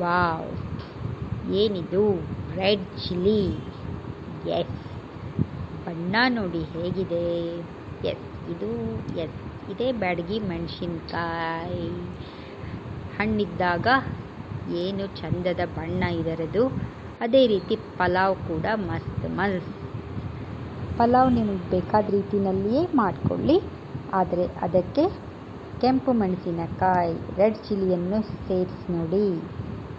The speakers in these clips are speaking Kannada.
ವಾವ್. ಏನಿದು? Red chilli. ಎಸ್. ಬಣ್ಣ ನೋಡಿ ಹೇಗಿದೆ? ಎಸ್, ಇದು ಎಸ್. ಇದೇ ಬ್ಯಾಡಗಿ ಮೆಣಸಿನ್ಕಾಯಿ. ಹಣ್ಣಿದ್ದಾಗ ಏನು ಚಂದದ ಬಣ್ಣ ಇದರದು. ಅದೇ ರೀತಿ ಪಲಾವ್ ಕೂಡ ಮಸ್ತ್ ಮಸ್ತ್ ಪಲಾವ್ ನಿಮಗೆ ಬೇಕಾದ ರೀತಿಯಲ್ಲಿಯೇ ಮಾಡಿಕೊಳ್ಳಿ. ಆದರೆ ಅದಕ್ಕೆ ಕೆಂಪು ಮೆಣಸಿನಕಾಯಿ, ರೆಡ್ ಚಿಲ್ಲಿಯನ್ನು ಸೇರಿಸಿ ನೋಡಿ.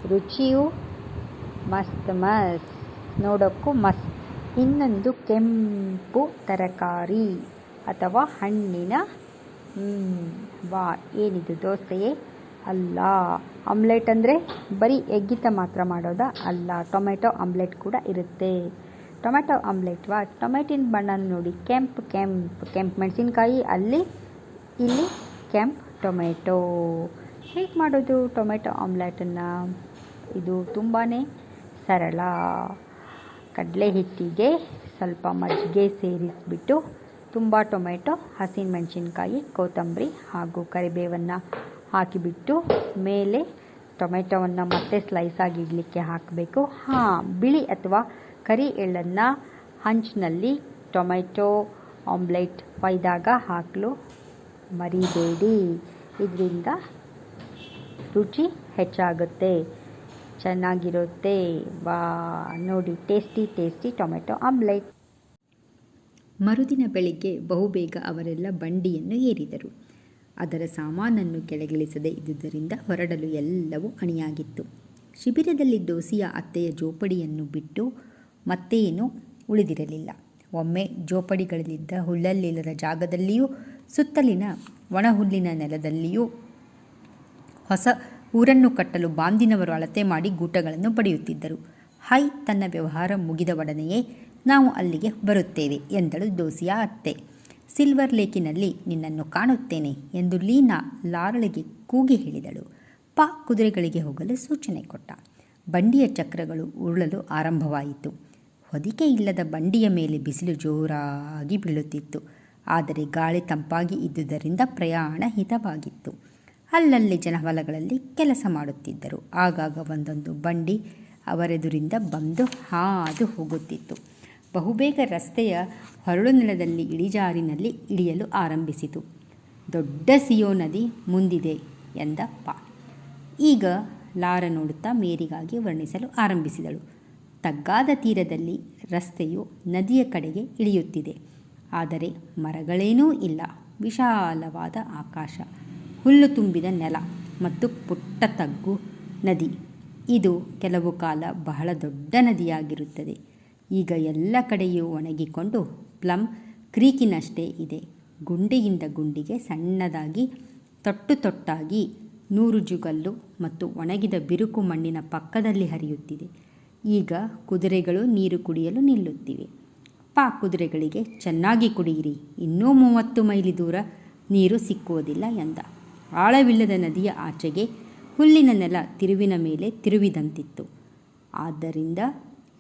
ರುಚಿಯು ಮಸ್ತ್ ಮಸ್ತ್ ನೋಡೋಕ್ಕೂ ಮಸ್ತ್. ಇನ್ನೊಂದು ಕೆಂಪು ತರಕಾರಿ ಅಥವಾ ಹಣ್ಣಿನ ವಾ, ಏನಿದು ದೋಸೆಯೇ? ಅಲ್ಲ. ಆಮ್ಲೆಟ್ ಅಂದರೆ ಬರೀ ಎಗ್ಗಿತ ಮಾತ್ರ ಮಾಡೋದಾ? ಅಲ್ಲ. ಟೊಮೆಟೊ ಆಮ್ಲೆಟ್ ಕೂಡ ಇರುತ್ತೆ. ಟೊಮೆಟೊ ಆಮ್ಲೆಟ್ ವಾ? ಟೊಮೆಟಿನ ಬಣ್ಣ ನೋಡಿ. ಕೆಂಪು ಕೆಂಪು ಕೆಂಪು ಮೆಣಸಿನ್ಕಾಯಿ, ಅಲ್ಲಿ, ಇಲ್ಲಿ ಕೆಂಪು ಟೊಮೆಟೊ. ಹೇಗೆ ಮಾಡೋದು ಟೊಮೆಟೊ ಆಮ್ಲೆಟನ್ನು? ಇದು ತುಂಬಾ ಸರಳ. ಕಡಲೆ ಹಿಟ್ಟಿಗೆ ಸ್ವಲ್ಪ ಮಜ್ಜಿಗೆ ಸೇರಿಸಿಬಿಟ್ಟು ತುಂಬ ಟೊಮೆಟೊ ಹಸಿಮೆಣಸಿನ್ಕಾಯಿ ಕೊತ್ತಂಬರಿ ಹಾಗೂ ಕರಿಬೇವನ್ನು ಹಾಕಿಬಿಟ್ಟು ಮೇಲೆ ಟೊಮೆಟೊವನ್ನು ಮತ್ತೆ ಸ್ಲೈಸಾಗಿ ಇಡಲಿಕ್ಕೆ ಹಾಕಬೇಕು. ಹಾಂ, ಬಿಳಿ ಅಥವಾ ಕರಿ ಎಳ್ಳನ್ನು ಹಂಚಿನಲ್ಲಿ ಟೊಮೆಟೊ, ಆಮ್ಲೆಟ್ ಒಯ್ದಾಗ ಹಾಕಲು ಮರಿಬೇಡಿ. ಇದರಿಂದ ರುಚಿ ಹೆಚ್ಚಾಗುತ್ತೆ. ಚೆನ್ನಾಗಿರುತ್ತೆ. ವಾ ನೋಡಿ ಟೇಸ್ಟಿ ಟೇಸ್ಟಿ ಟೊಮೆಟೊ ಆಮ್ಲೆಟ್. ಮರುದಿನ ಬೆಳಿಗ್ಗೆ ಬಹುಬೇಗ ಅವರೆಲ್ಲ ಬಂಡಿಯನ್ನು ಏರಿದರು. ಅದರ ಸಾಮಾನನ್ನು ಕೆಳಗಿಳಿಸದೆ ಇದ್ದುದರಿಂದ ಹೊರಡಲು ಎಲ್ಲವೂ ಅಣಿಯಾಗಿತ್ತು. ಶಿಬಿರದಲ್ಲಿ ದೋಸಿಯ ಅತ್ತೆಯ ಜೋಪಡಿಯನ್ನು ಬಿಟ್ಟು ಮತ್ತೇನೂ ಉಳಿದಿರಲಿಲ್ಲ. ಒಮ್ಮೆ ಜೋಪಡಿಗಳಲ್ಲಿದ್ದ ಹುಲ್ಲಲ್ಲಿಲ್ಲದ ಜಾಗದಲ್ಲಿಯೂ, ಸುತ್ತಲಿನ ಒಣಹುಲ್ಲಿನ ನೆಲದಲ್ಲಿಯೂ ಹೊಸ ಊರನ್ನು ಕಟ್ಟಲು ಬಾಂದಿನವರು ಅಳತೆ ಮಾಡಿ ಗೂಟಗಳನ್ನು ಪಡೆಯುತ್ತಿದ್ದರು. ಹೈ, ತನ್ನ ವ್ಯವಹಾರ ಮುಗಿದ ಒಡನೆಯೇ ನಾವು ಅಲ್ಲಿಗೆ ಬರುತ್ತೇವೆ ಎಂದಳು ದೋಸಿಯ ಅತ್ತೆ. ಸಿಲ್ವರ್ ಲೇಕಿನಲ್ಲಿ ನಿನ್ನನ್ನು ಕಾಣುತ್ತೇನೆ ಎಂದು ಲೀನಾ ಲಾರಳಿಗೆ ಕೂಗಿ ಹೇಳಿದಳು. ಪಾ ಕುದುರೆಗಳಿಗೆ ಹೋಗಲು ಸೂಚನೆ ಕೊಟ್ಟ. ಬಂಡಿಯ ಚಕ್ರಗಳು ಉರುಳಲು ಆರಂಭವಾಯಿತು. ಹೊದಿಕೆ ಇಲ್ಲದ ಬಂಡಿಯ ಮೇಲೆ ಬಿಸಿಲು ಜೋರಾಗಿ ಬೀಳುತ್ತಿತ್ತು. ಆದರೆ ಗಾಳಿ ತಂಪಾಗಿ ಇದ್ದುದರಿಂದ ಪ್ರಯಾಣ ಹಿತವಾಗಿತ್ತು. ಅಲ್ಲಲ್ಲಿ ಜನ ಹೊಲಗಳಲ್ಲಿ ಕೆಲಸ ಮಾಡುತ್ತಿದ್ದರು. ಆಗಾಗ ಒಂದೊಂದು ಬಂಡಿ ಅವರೆದುರಿಂದ ಬಂದು ಹಾದು ಹೋಗುತ್ತಿತ್ತು. ಬಹುಬೇಗ ರಸ್ತೆಯ ಹೊರಳು ನೆಲದಲ್ಲಿ ಇಳಿಜಾರಿನಲ್ಲಿ ಇಳಿಯಲು ಆರಂಭಿಸಿತು. ದೊಡ್ಡ ಸಿಯೋ ನದಿ ಮುಂದಿದೆ ಎಂದ ಪಾ. ಈಗ ಲಾರ ನೋಡುತ್ತಾ ಮೇರಿಗಾಗಿ ವರ್ಣಿಸಲು ಆರಂಭಿಸಿದಳು. ತಗ್ಗಾದ ತೀರದಲ್ಲಿ ರಸ್ತೆಯು ನದಿಯ ಕಡೆಗೆ ಇಳಿಯುತ್ತಿದೆ. ಆದರೆ ಮರಗಳೇನೂ ಇಲ್ಲ. ವಿಶಾಲವಾದ ಆಕಾಶ. ಹುಲ್ಲು ತುಂಬಿದ ನೆಲ ಮತ್ತು ಪುಟ್ಟ ತಗ್ಗು ನದಿ. ಇದು ಕೆಲವು ಕಾಲ ಬಹಳ ದೊಡ್ಡ ನದಿಯಾಗಿರುತ್ತದೆ. ಈಗ ಎಲ್ಲ ಕಡೆಯೂ ಒಣಗಿಕೊಂಡು ಪ್ಲಮ್ ಕ್ರೀಕಿನಷ್ಟೇ ಇದೆ. ಗುಂಡಿಯಿಂದ ಗುಂಡಿಗೆ ಸಣ್ಣದಾಗಿ, ತೊಟ್ಟು ತೊಟ್ಟಾಗಿ ನೂರು ಜುಗಲ್ಲು ಮತ್ತು ಒಣಗಿದ ಬಿರುಕು ಮಣ್ಣಿನ ಪಕ್ಕದಲ್ಲಿ ಹರಿಯುತ್ತಿದೆ. ಈಗ ಕುದುರೆಗಳು ನೀರು ಕುಡಿಯಲು ನಿಲ್ಲುತ್ತಿವೆ. ಪಾ ಕುದುರೆಗಳಿಗೆ ಚೆನ್ನಾಗಿ ಕುಡಿಯಿರಿ. ಇನ್ನೂ ಮೂವತ್ತು ಮೈಲಿ ದೂರ ನೀರು ಸಿಕ್ಕುವುದಿಲ್ಲ ಎಂದ. ಆಳವಿಲ್ಲದ ನದಿಯ ಆಚೆಗೆ ಹುಲ್ಲಿನ ನೆಲ ತಿರುವಿನ ಮೇಲೆ ತಿರುವಿದಂತಿತ್ತು. ಆದ್ದರಿಂದ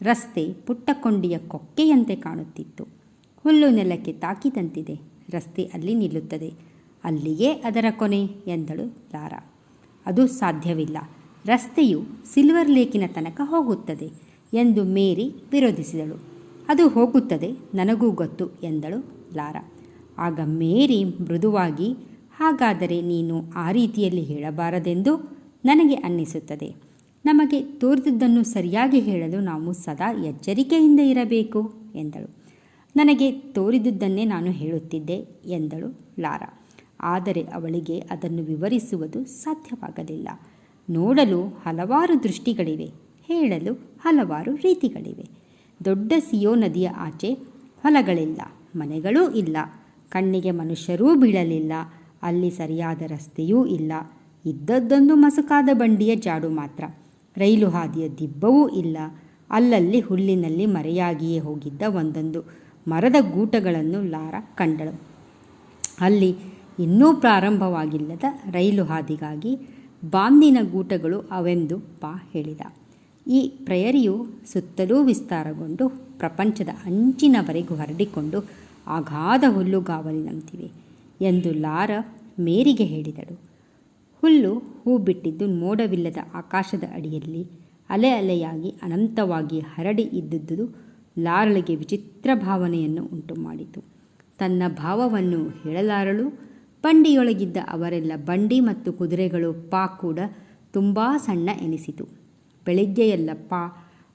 ರಸ್ತೆ ಪುಟ್ಟ ಕೊಂಡಿಯ ಕೊಕ್ಕೆಯಂತೆ ಕಾಣುತ್ತಿತ್ತು. ಹುಲ್ಲು ನೆಲಕ್ಕೆ ತಾಕಿದಂತಿದೆ. ರಸ್ತೆ ಅಲ್ಲಿ ನಿಲ್ಲುತ್ತದೆ. ಅಲ್ಲಿಯೇ ಅದರ ಕೊನೆ ಎಂದಳು ಲಾರಾ. ಅದು ಸಾಧ್ಯವಿಲ್ಲ. ರಸ್ತೆಯು ಸಿಲ್ವರ್ ಲೇಕಿನ ತನಕ ಹೋಗುತ್ತದೆ ಎಂದು ಮೇರಿ ವಿರೋಧಿಸಿದಳು. ಅದು ಹೋಗುತ್ತದೆ ನನಗೂ ಗೊತ್ತು ಎಂದಳು ಲಾರಾ. ಆಗ ಮೇರಿ ಮೃದುವಾಗಿ ಹಾಗಾದರೆ ನೀನು ಆ ರೀತಿಯಲ್ಲಿ ಹೇಳಬಾರದೆಂದು ನನಗೆ ಅನ್ನಿಸುತ್ತದೆ. ನಮಗೆ ತೋರಿದದ್ದನ್ನು ಸರಿಯಾಗಿ ಹೇಳಲು ನಾವು ಸದಾ ಎಚ್ಚರಿಕೆಯಿಂದ ಇರಬೇಕು, ಎಂದಳು. ನನಗೆ ತೋರಿದುದನ್ನೇ ನಾನು ಹೇಳುತ್ತಿದ್ದೆ, ಎಂದಳು ಲಾರಾ. ಆದರೆ ಅವಳಿಗೆ ಅದನ್ನು ವಿವರಿಸುವುದು ಸಾಧ್ಯವಾಗಲಿಲ್ಲ. ನೋಡಲು ಹಲವಾರು ದೃಷ್ಟಿಗಳಿವೆ, ಹೇಳಲು ಹಲವಾರು ರೀತಿಗಳಿವೆ. ದೊಡ್ಡ ಸಿಯೋ ನದಿಯ ಆಚೆ ಹೊಲಗಳಿಲ್ಲ, ಮನೆಗಳೂ ಇಲ್ಲ, ಕಣ್ಣಿಗೆ ಮನುಷ್ಯರೂ ಬೀಳಲಿಲ್ಲ ಅಲ್ಲಿ ಸರಿಯಾದ ರಸ್ತೆಯೂ ಇಲ್ಲ. ಇದ್ದದ್ದೊಂದು ಮಸುಕಾದ ಬಂಡಿಯ ಜಾಡು ಮಾತ್ರ. ರೈಲು ಹಾದಿಯ ದಿಬ್ಬವೂ ಇಲ್ಲ. ಅಲ್ಲಲ್ಲಿ ಹುಲ್ಲಿನಲ್ಲಿ ಮರೆಯಾಗಿಯೇ ಹೋಗಿದ್ದ ಒಂದೊಂದು ಮರದ ಗೂಟಗಳನ್ನು ಲಾರ ಕಂಡಳು. ಅಲ್ಲಿ ಇನ್ನೂ ಪ್ರಾರಂಭವಾಗಿಲ್ಲದ ರೈಲು ಹಾದಿಗಾಗಿ ಬಾಂದಿನ ಗೂಟಗಳು ಅವೆಂದು ಪಾ ಹೇಳಿದ. ಈ ಪ್ರಯರಿಯು ಸುತ್ತಲೂ ವಿಸ್ತಾರಗೊಂಡು ಪ್ರಪಂಚದ ಅಂಚಿನವರೆಗೂ ಹರಡಿಕೊಂಡು ಅಗಾಧ ಹುಲ್ಲುಗಾವಲಿನಂತಿವೆ. ಎಂದು ಲಾರ ಮೇರಿಗೆ ಹೇಳಿದಳು. ಹುಲ್ಲು ಹೂ ಬಿಟ್ಟಿದ್ದು ಮೋಡವಿಲ್ಲದ ಆಕಾಶದ ಅಡಿಯಲ್ಲಿ ಅಲೆ ಅಲೆಯಾಗಿ ಅನಂತವಾಗಿ ಹರಡಿ ಇದ್ದುದು ಲಾರಳಿಗೆ ವಿಚಿತ್ರ ಭಾವನೆಯನ್ನು ಉಂಟು ಮಾಡಿತು ತನ್ನ ಭಾವವನ್ನು ಹೇಳಲಾರಳು. ಬಂಡಿಯೊಳಗಿದ್ದ ಅವರೆಲ್ಲ ಬಂಡಿ ಮತ್ತು ಕುದುರೆಗಳು ಪಾ ಕೂಡ ತುಂಬ ಸಣ್ಣ ಎನಿಸಿತು. ಬೆಳಿಗ್ಗೆಯೆಲ್ಲ ಪಾ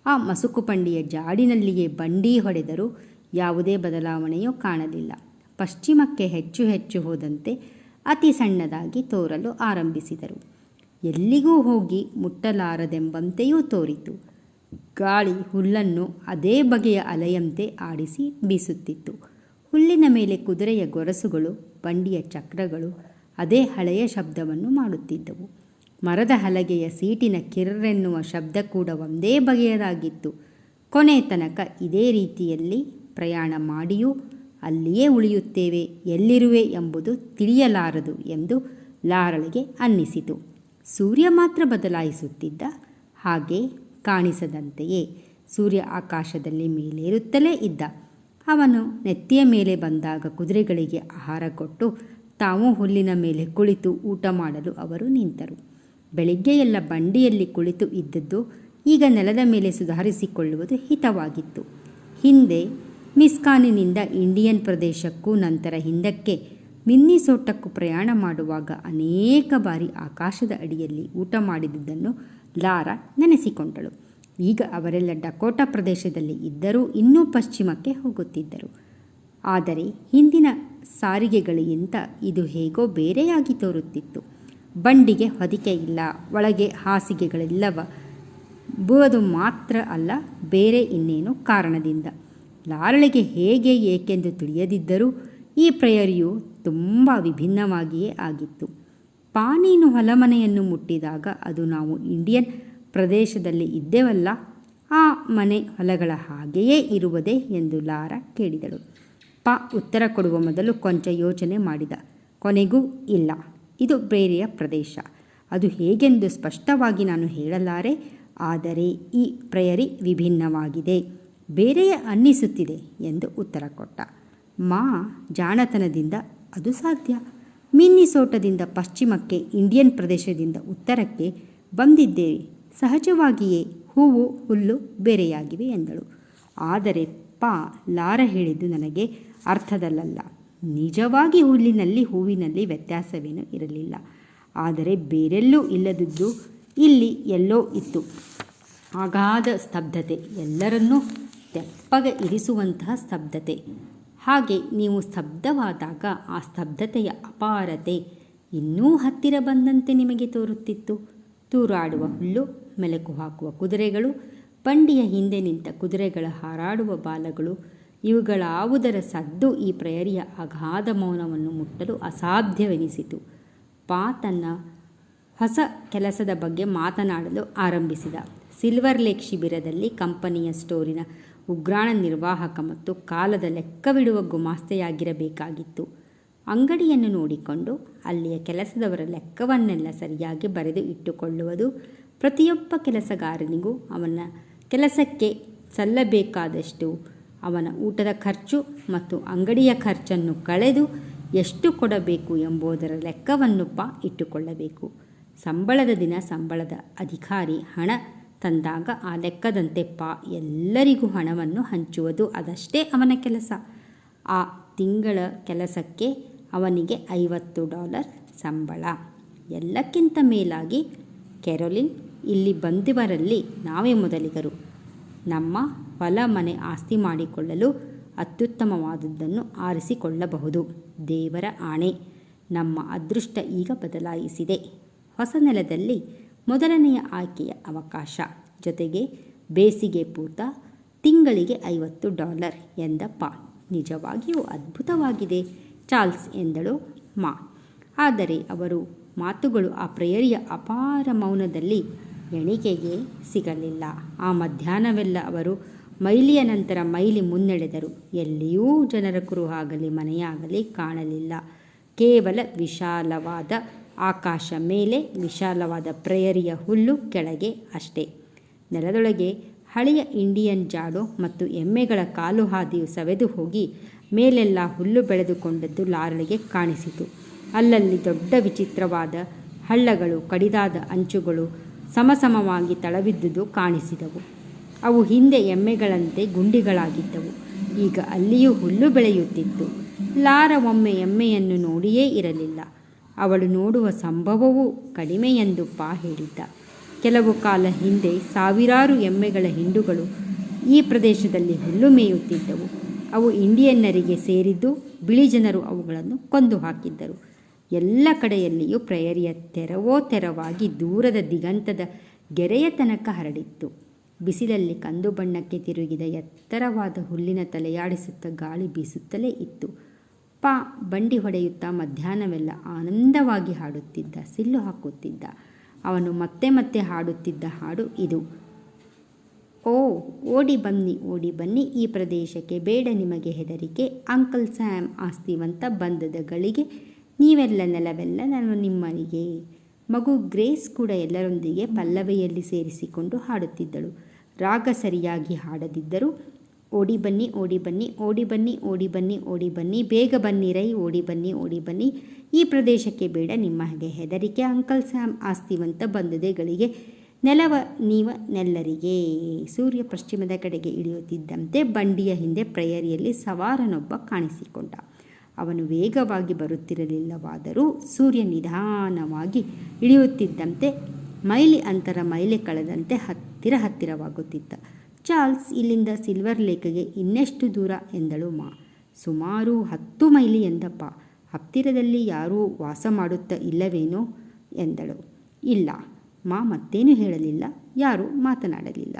ಆ ಮಸುಕು ಪಂಡಿಯ ಜಾಡಿನಲ್ಲಿಯೇ ಬಂಡಿ ಹೊಡೆದರೂ ಯಾವುದೇ ಬದಲಾವಣೆಯೂ ಕಾಣಲಿಲ್ಲ. ಪಶ್ಚಿಮಕ್ಕೆ ಹೆಚ್ಚು ಹೆಚ್ಚು ಹೋದಂತೆ ಅತಿ ಸಣ್ಣದಾಗಿ ತೋರಲು ಆರಂಭಿಸಿದರು. ಎಲ್ಲಿಗೂ ಹೋಗಿ ಮುಟ್ಟಲಾರದೆಂಬಂತೆಯೂ ತೋರಿತು. ಗಾಳಿ ಹುಲ್ಲನ್ನು ಅದೇ ಬಗೆಯ ಅಲೆಯಂತೆ ಆಡಿಸಿ ಬೀಸುತ್ತಿತ್ತು. ಹುಲ್ಲಿನ ಮೇಲೆ ಕುದುರೆಯ ಗೊರಸುಗಳು, ಬಂಡಿಯ ಚಕ್ರಗಳು, ಅದೇ ಹಳೆಯ ಶಬ್ದವನ್ನು ಮಾಡುತ್ತಿದ್ದವು. ಮರದ ಹಲಗೆಯ ಸೀಟಿನ ಕಿರ್ರೆನ್ನುವ ಶಬ್ದ ಕೂಡ ಒಂದೇ ಬಗೆಯದಾಗಿತ್ತು. ಕೊನೆ ತನಕ ಇದೇ ರೀತಿಯಲ್ಲಿ ಪ್ರಯಾಣ ಮಾಡಿಯೂ ಅಲ್ಲಿಯೇ ಉಳಿಯುತ್ತೇವೆ. ಎಲ್ಲಿರುವೆ ಎಂಬುದು ತಿಳಿಯಲಾರದು ಎಂದು ಲಾರಳಿಗೆ ಅನ್ನಿಸಿತು. ಸೂರ್ಯ ಮಾತ್ರ ಬದಲಾಯಿಸುತ್ತಿದ್ದ ಹಾಗೆ ಕಾಣಿಸದಂತೆಯೇ ಸೂರ್ಯ ಆಕಾಶದಲ್ಲಿ ಮೇಲೇರುತ್ತಲೇ ಇದ್ದ. ಅವನು ನೆತ್ತಿಯ ಮೇಲೆ ಬಂದಾಗ ಕುದುರೆಗಳಿಗೆ ಆಹಾರ ಕೊಟ್ಟು ತಾವು ಹುಲ್ಲಿನ ಮೇಲೆ ಕುಳಿತು ಊಟ ಮಾಡಲು ಅವರು ನಿಂತರು. ಬೆಳಿಗ್ಗೆಯೆಲ್ಲ ಬಂಡಿಯಲ್ಲಿ ಕುಳಿತು ಇದ್ದದ್ದು ಈಗ ನೆಲದ ಮೇಲೆ ಸುಧಾರಿಸಿಕೊಳ್ಳುವುದು ಹಿತವಾಗಿತ್ತು. ಹಿಂದೆ ಮಿಸ್ಕಾನಿನಿಂದ ಇಂಡಿಯನ್ ಪ್ರದೇಶಕ್ಕೂ ನಂತರ ಹಿಂದಕ್ಕೆ ಮಿನ್ನಿಸೋಟಕ್ಕೂ ಪ್ರಯಾಣ ಮಾಡುವಾಗ ಅನೇಕ ಬಾರಿ ಆಕಾಶದ ಅಡಿಯಲ್ಲಿ ಊಟ ಮಾಡಿದುದನ್ನು ಲಾರಾ ನೆನೆಸಿಕೊಂಡಳು. ಈಗ ಅವರೆಲ್ಲ ಡಕೋಟಾ ಪ್ರದೇಶದಲ್ಲಿ ಇದ್ದರೂ ಇನ್ನೂ ಪಶ್ಚಿಮಕ್ಕೆ ಹೋಗುತ್ತಿದ್ದರು. ಆದರೆ ಹಿಂದಿನ ಸಾರಿಗೆಗಳಿಗಿಂತ ಇದು ಹೇಗೋ ಬೇರೆಯಾಗಿ ತೋರುತ್ತಿತ್ತು. ಬಂಡಿಗೆ ಹೊದಿಕೆ ಇಲ್ಲ, ಒಳಗೆ ಹಾಸಿಗೆಗಳಿಲ್ಲವ ಬುವುದು ಮಾತ್ರ ಅಲ್ಲ, ಬೇರೆ ಇನ್ನೇನು ಕಾರಣದಿಂದ. ಲಾರಳಿಗೆ ಹೇಗೆ ಏಕೆಂದು ತಿಳಿಯದಿದ್ದರೂ ಈ ಪ್ರಯರಿಯು ತುಂಬ ವಿಭಿನ್ನವಾಗಿಯೇ ಆಗಿತ್ತು. ಪಾನೀನು ಹೊಲಮನೆಯನ್ನು ಮುಟ್ಟಿದಾಗ ಅದು ನಾವು ಇಂಡಿಯನ್ ಪ್ರದೇಶದಲ್ಲಿ ಇದ್ದೇವಲ್ಲ, ಆ ಮನೆ ಹೊಲಗಳ ಹಾಗೆಯೇ ಇರುವುದೇ ಎಂದು ಲಾರ ಕೇಳಿದಳು. ಪ ಉತ್ತರ ಕೊಡುವ ಮೊದಲು ಕೊಂಚ ಯೋಚನೆ ಮಾಡಿದ. ಕೊನೆಗೂ ಇಲ್ಲ, ಇದು ಬೇರೆಯ ಪ್ರದೇಶ. ಅದು ಹೇಗೆಂದು ಸ್ಪಷ್ಟವಾಗಿ ನಾನು ಹೇಳಲಾರೆ, ಆದರೆ ಈ ಪ್ರಯರಿ ವಿಭಿನ್ನವಾಗಿದೆ. ಬೇರೆಯೇ ಅನ್ನಿಸುತ್ತಿದೆ ಎಂದು ಉತ್ತರ ಕೊಟ್ಟ. ಮಾ ಜಾಣತನದಿಂದ, ಅದು ಸಾಧ್ಯ. ಮಿನ್ನಿಸೋಟದಿಂದ ಪಶ್ಚಿಮಕ್ಕೆ, ಇಂಡಿಯನ್ ಪ್ರದೇಶದಿಂದ ಉತ್ತರಕ್ಕೆ ಬಂದಿದ್ದೇವೆ. ಸಹಜವಾಗಿಯೇ ಹೂವು, ಹುಲ್ಲು ಬೇರೆಯಾಗಿವೆ ಎಂದಳು. ಆದರೆ ಪಾ ಲಾರ ಹೇಳಿದ್ದು ನನಗೆ ಅರ್ಥದಲ್ಲಲ್ಲ. ನಿಜವಾಗಿ ಹುಲ್ಲಿನಲ್ಲಿ, ಹೂವಿನಲ್ಲಿ ವ್ಯತ್ಯಾಸವೇನೂ ಇರಲಿಲ್ಲ. ಆದರೆ ಬೇರೆಲ್ಲೂ ಇಲ್ಲದಿದ್ದು ಇಲ್ಲಿ ಎಲ್ಲೋ ಇತ್ತು. ಅಗಾಧ ಸ್ತಬ್ಧತೆ. ಎಲ್ಲರನ್ನೂ ತೆಪ್ಪಗೆ ಇರಿಸುವಂತಹ ಸ್ತಬ್ಧತೆ. ಹಾಗೆ ನೀವು ಸ್ತಬ್ಧವಾದಾಗ ಆ ಸ್ತಬ್ಧತೆಯ ಅಪಾರತೆ ಇನ್ನೂ ಹತ್ತಿರ ಬಂದಂತೆ ನಿಮಗೆ ತೋರುತ್ತಿತ್ತು. ತೂರಾಡುವ ಹುಲ್ಲು, ಮೆಲುಕು ಹಾಕುವ ಕುದುರೆಗಳು, ಬಂಡಿಯ ಹಿಂದೆ ನಿಂತ ಕುದುರೆಗಳ ಹಾರಾಡುವ ಬಾಲಗಳು, ಇವುಗಳಾವುದರ ಸದ್ದು ಈ ಪ್ರಯರಿಯ ಅಗಾಧ ಮೌನವನ್ನು ಮುಟ್ಟಲು ಅಸಾಧ್ಯವೆನಿಸಿತು. ಪಾ ತನ್ನ ಹೊಸ ಕೆಲಸದ ಬಗ್ಗೆ ಮಾತನಾಡಲು ಆರಂಭಿಸಿದ. ಸಿಲ್ವರ್ ಲೇಕ್ ಶಿಬಿರದಲ್ಲಿ ಕಂಪನಿಯ ಸ್ಟೋರಿನ ಉಗ್ರಾಣ ನಿರ್ವಾಹಕ ಮತ್ತು ಕಾಲದ ಲೆಕ್ಕವಿಡುವ ಗುಮಾಸ್ತೆಯಾಗಿರಬೇಕಾಗಿತ್ತು. ಅಂಗಡಿಯನ್ನು ನೋಡಿಕೊಂಡು ಅಲ್ಲಿಯ ಕೆಲಸದವರ ಲೆಕ್ಕವನ್ನೆಲ್ಲ ಸರಿಯಾಗಿ ಬರೆದು ಇಟ್ಟುಕೊಳ್ಳುವುದು ಪ್ರತಿಯೊಬ್ಬ ಕೆಲಸಗಾರನಿಗೂ ಅವನ ಕೆಲಸಕ್ಕೆ ಸಲ್ಲಬೇಕಾದಷ್ಟು ಅವನ ಊಟದ ಖರ್ಚು ಮತ್ತು ಅಂಗಡಿಯ ಖರ್ಚನ್ನು ಕಳೆದು ಎಷ್ಟು ಕೊಡಬೇಕು ಎಂಬುದರ ಲೆಕ್ಕವನ್ನು ಪ ಇಟ್ಟುಕೊಳ್ಳಬೇಕು. ಸಂಬಳದ ದಿನ ಸಂಬಳದ ಅಧಿಕಾರಿ ಹಣ ತಂದಾಗ ಆ ಲೆಕ್ಕದಂತೆ ಪಾ ಎಲ್ಲರಿಗೂ ಹಣವನ್ನು ಹಂಚುವುದು ಅದಷ್ಟೇ ಅವನ ಕೆಲಸ. ಆ ತಿಂಗಳ ಕೆಲಸಕ್ಕೆ ಅವನಿಗೆ ಐವತ್ತು ಡಾಲರ್ ಸಂಬಳ. ಎಲ್ಲಕ್ಕಿಂತ ಮೇಲಾಗಿ ಕೆರೊಲಿನ್ ಇಲ್ಲಿ ಬಂದಿವರಲ್ಲಿ ನಾವೇ ಮೊದಲಿಗರು. ನಮ್ಮ ಹೊಲ ಮನೆ ಆಸ್ತಿ ಮಾಡಿಕೊಳ್ಳಲು ಅತ್ಯುತ್ತಮವಾದದ್ದನ್ನು ಆರಿಸಿಕೊಳ್ಳಬಹುದು. ದೇವರ ಆಣೆ. ನಮ್ಮ ಅದೃಷ್ಟ ಈಗ ಬದಲಾಯಿಸಿದೆ. ಹೊಸ ನೆಲದಲ್ಲಿ ಮೊದಲನೆಯ ಆಯ್ಕೆಯ ಅವಕಾಶ. ಜೊತೆಗೆ ಬೇಸಿಗೆ ಪೂತ ತಿಂಗಳಿಗೆ ಐವತ್ತು ಡಾಲರ್ ಎಂದ ಪಾ. ನಿಜವಾಗಿಯೂ ಅದ್ಭುತವಾಗಿದೆ, ಚಾರ್ಲ್ಸ್ ಎಂದಳು ಮಾ. ಆದರೆ ಅವರು ಮಾತುಗಳು ಆ ಪ್ರೇಯರಿಯ ಅಪಾರ ಮೌನದಲ್ಲಿ ಎಣಿಕೆಗೆ ಸಿಗಲಿಲ್ಲ. ಆ ಮಧ್ಯಾಹ್ನವೆಲ್ಲ ಅವರು ಮೈಲಿಯ ನಂತರ ಮೈಲಿ ಮುನ್ನಡೆದರು. ಎಲ್ಲಿಯೂ ಜನರ ಕುರುಹಾಗಲಿ ಮನೆಯಾಗಲಿ ಕಾಣಲಿಲ್ಲ. ಕೇವಲ ವಿಶಾಲವಾದ ಆಕಾಶ ಮೇಲೆ ವಿಶಾಲವಾದ ಪ್ರೇಯರಿಯ ಹುಲ್ಲು ಕೆಳಗೆ ಅಷ್ಟೇ. ನೆಲದೊಳಗೆ ಹಳೆಯ ಇಂಡಿಯನ್ ಜಾಡು ಮತ್ತು ಎಮ್ಮೆಗಳ ಕಾಲು ಹಾದಿಯು ಸವೆದು ಹೋಗಿ ಮೇಲೆಲ್ಲ ಹುಲ್ಲು ಬೆಳೆದುಕೊಂಡದ್ದು ಲಾರಳಿಗೆ ಕಾಣಿಸಿತು. ಅಲ್ಲಲ್ಲಿ ದೊಡ್ಡ ವಿಚಿತ್ರವಾದ ಹಳ್ಳಗಳು, ಕಡಿದಾದ ಅಂಚುಗಳು ಸಮಸಮವಾಗಿ ತಳವಿದ್ದುದು ಕಾಣಿಸಿದವು. ಅವು ಹಿಂದೆ ಎಮ್ಮೆಗಳಂತೆ ಗುಂಡಿಗಳಾಗಿದ್ದವು. ಈಗ ಅಲ್ಲಿಯೂ ಹುಲ್ಲು ಬೆಳೆಯುತ್ತಿತ್ತು. ಲಾರ ಒಮ್ಮೆ ಎಮ್ಮೆಯನ್ನು ನೋಡಿಯೇ ಇರಲಿಲ್ಲ. ಅವಳು ನೋಡುವ ಸಂಭವವೂ ಕಡಿಮೆ ಎಂದು ಪಾ ಹೇಳಿದ್ದ. ಕೆಲವು ಕಾಲ ಹಿಂದೆ ಸಾವಿರಾರು ಎಮ್ಮೆಗಳ ಹಿಂಡುಗಳು ಈ ಪ್ರದೇಶದಲ್ಲಿ ಹುಲ್ಲು ಮೇಯುತ್ತಿದ್ದವು. ಅವು ಇಂಡಿಯನ್ನರಿಗೆ ಸೇರಿದ್ದು ಬಿಳಿ ಜನರು ಅವುಗಳನ್ನು ಕೊಂದು ಹಾಕಿದ್ದರು. ಎಲ್ಲ ಕಡೆಯಲ್ಲಿಯೂ ಪ್ರೇಯರಿಯ ತೆರವೋ ತೆರವಾಗಿ ದೂರದ ದಿಗಂತದ ಗೆರೆಯ ತನಕ ಹರಡಿತ್ತು. ಬಿಸಿಲಲ್ಲಿ ಕಂದು ಬಣ್ಣಕ್ಕೆ ತಿರುಗಿದ ಎತ್ತರವಾದ ಹುಲ್ಲಿನ ತಲೆಯಾಡಿಸುತ್ತ ಗಾಳಿ ಬೀಸುತ್ತಲೇ ಇತ್ತು. ಪಾ ಬಂಡಿ ಹೊಡೆಯುತ್ತಾ ಮಧ್ಯಾಹ್ನವೆಲ್ಲ ಆನಂದವಾಗಿ ಹಾಡುತ್ತಿದ್ದ, ಸಿಲ್ಲು ಹಾಕುತ್ತಿದ್ದ. ಅವನು ಮತ್ತೆ ಮತ್ತೆ ಹಾಡುತ್ತಿದ್ದ ಹಾಡು ಇದು. ಓ, ಓಡಿ ಬನ್ನಿ ಓಡಿ ಬನ್ನಿ, ಈ ಪ್ರದೇಶಕ್ಕೆ ಬೇಡ ನಿಮಗೆ ಹೆದರಿಕೆ. ಅಂಕಲ್ ಸ್ಯಾಮ್ ಆಸ್ತಿವಂತ ಬಂದದ ಗಳಿಗೆ, ನೀವೆಲ್ಲ ನೆಲವೆಲ್ಲ ನಾನು ನಿಮ್ಮನಿಗೆ. ಮಗು ಗ್ರೇಸ್ ಕೂಡ ಎಲ್ಲರೊಂದಿಗೆ ಪಲ್ಲವೆಯಲ್ಲಿ ಸೇರಿಸಿಕೊಂಡು ಹಾಡುತ್ತಿದ್ದಳು. ರಾಗ ಸರಿಯಾಗಿ ಹಾಡದಿದ್ದರೂ ಓಡಿ ಬನ್ನಿ ಓಡಿ ಬನ್ನಿ ಓಡಿ ಬನ್ನಿ ಓಡಿ ಬನ್ನಿ ಓಡಿ ಬನ್ನಿ, ಬೇಗ ಬನ್ನಿ ರೈ, ಓಡಿ ಬನ್ನಿ ಓಡಿ ಬನ್ನಿ. ಈ ಪ್ರದೇಶಕ್ಕೆ ಬೇಡ, ನಿಮ್ಮ ಹಾಗೆ ಹೆದರಿಕೆ, ಅಂಕಲ್ ಸ್ಯಾಮ್ ಆಸ್ತಿವಂತ ಬಂದದೆಗಳಿಗೆ ನೆಲವ ನೀವ ನೆಲ್ಲರಿಗೆ. ಸೂರ್ಯ ಪಶ್ಚಿಮದ ಕಡೆಗೆ ಇಳಿಯುತ್ತಿದ್ದಂತೆ ಬಂಡಿಯ ಹಿಂದೆ ಪ್ರಯರಿಯಲ್ಲಿ ಸವಾರನೊಬ್ಬ ಕಾಣಿಸಿಕೊಂಡ. ಅವನು ವೇಗವಾಗಿ ಬರುತ್ತಿರಲಿಲ್ಲವಾದರೂ ಸೂರ್ಯ ನಿಧಾನವಾಗಿ ಇಳಿಯುತ್ತಿದ್ದಂತೆ ಮೈಲಿ ಅಂತರ ಮೈಲಿ ಕಳೆದಂತೆ ಹತ್ತಿರ ಹತ್ತಿರವಾಗುತ್ತಿದ್ದ. ಚಾರ್ಲ್ಸ್ ಇಲ್ಲಿಂದ ಸಿಲ್ವರ್ ಲೇಕ್ಗೆ ಇನ್ನೆಷ್ಟು ದೂರ? ಎಂದಳು ಮಾ. ಸುಮಾರು ಹತ್ತು ಮೈಲಿ ಎಂದಪ್ಪ. ಹತ್ತಿರದಲ್ಲಿ ಯಾರೂ ವಾಸ ಮಾಡುತ್ತಾ ಇಲ್ಲವೇನೋ? ಎಂದಳು. ಇಲ್ಲ. ಮಾ ಮತ್ತೇನು ಹೇಳಲಿಲ್ಲ. ಯಾರೂ ಮಾತನಾಡಲಿಲ್ಲ.